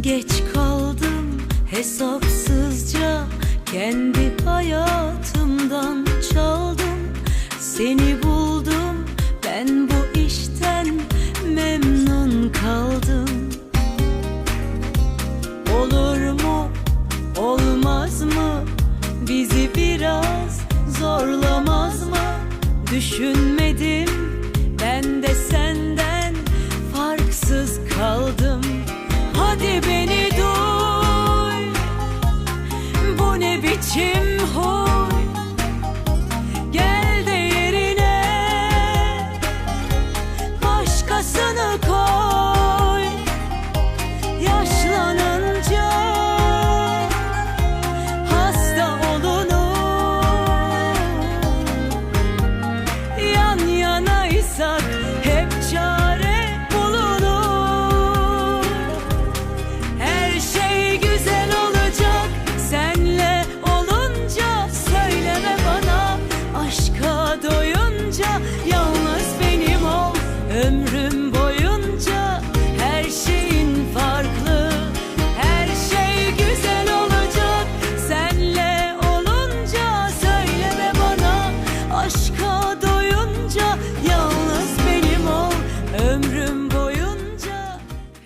Geç kaldım hesapsızca Kendi hayatımdan çaldım. Seni buldum ben bu işten memnun kaldım. Olur mu olmaz mı? Bizi biraz zorlamaz mı? Düşün biçim huy Gel de yerine başkasını koy. Yaşlanınca hasta olunur Yan yanaysak